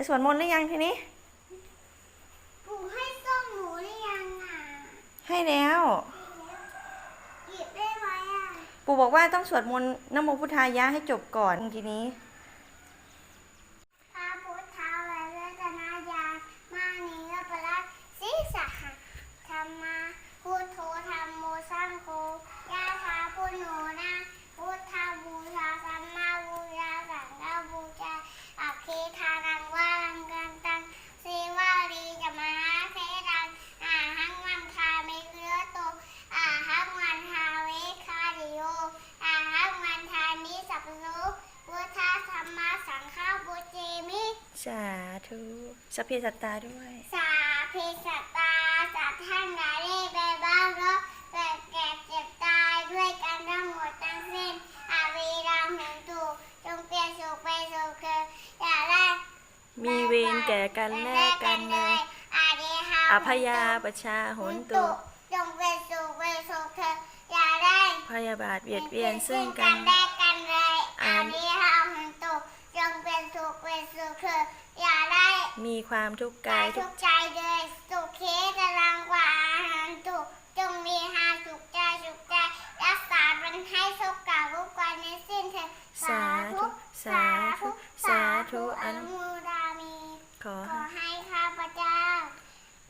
จะสวดมนต์หรือยังทีนี้ ปู่ให้ส้มหนูหรือยังอะให้แล้ว หยิบได้ไหมอะ ปู่บอกว่าต้องสวดมนต์นะโมพุทธายะให้จบก่อนทีนี้ พระพุทธาและรัตนายานมานีและปรัตสิสหะธรรมาพุทโธธรรมโมสังโฆยาธาพุทโนนะพุทธาบูชาสัมมาบูชาสังฆบูชาอัคคีทานังวารังกันตังสีวารีจะมหาเทรังอาหังมันทามิเลือโตอาหังมันทาเวคาริโยอาหังมันทามิสัพพโส พุทธธรรมสังฆาบุเจมิ สาธุสัพเพสัตตาด้วย สาเพสัตตาสัตว์ท่านใดได้ไปบ้างเพราะเกิดแก่เจ็บตายด้วยกันทั้งหมดทั้งสิ้นอาวีรังถึงถูกจงเปลี่ยนสุขไปสุขเถิดอย่าได้มีเวรแก่กันแลกกันเลยอาเดหาอภยาประชาหนตุจงเป็นสุขเป็นสุขเถิดอย่าได้พยาบาทเบียดเบียนซึ่งกักันนแลกกันเลยอาอาเดหาถึงถูกจงเป็น สุขเป็นสุขเถิดอย่าได้มีความทุกข์กากายยทุทุกกใจเลยสุขเคตรังกว่าอาหารถูกจงมีหาสุขใจสุขใจรักษาเป็นให้สุขกาทุกวันในสิ้นเถิดสาธุสาธุสาธุออนุนุโมทามี ขอขอให้ข้าพเจ้า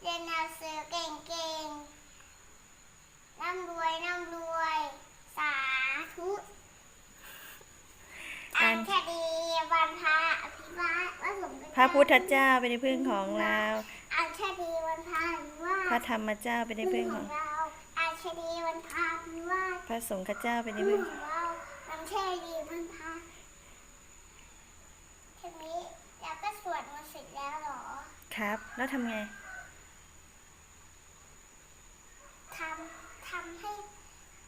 เรียนหนังสือเก่งๆร่ำรวยร่ำรวย สาธุอันคดีวันพระอภิวาทว่าสมเด็จ พ ระพุทธเจ้าเป็นที่พึ่งของเราอันคดีวันพระอภิวาพระทธรรมเจ้าเป็นที่พึ่งของเราอันคดีวันพระอภิวาทพระสงฆ์เจ้าเป็นที่พึ่พึ่งงของเราอันคดีวันพระทีนี้แล้วก็สวดมนต์เสร็จแล้วเหรอ ครับ แล้วทำไงทำทำให้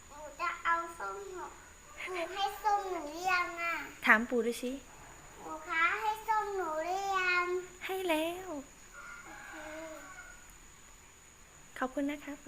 หนูจะเอาส้มหนูหนูให้ส้มหนูหรือยังอะ ถามปู่ดูสิหนูคะให้ส้มหนูหรือยัง ให้แล้ว อืม ขอบคุณนะครับ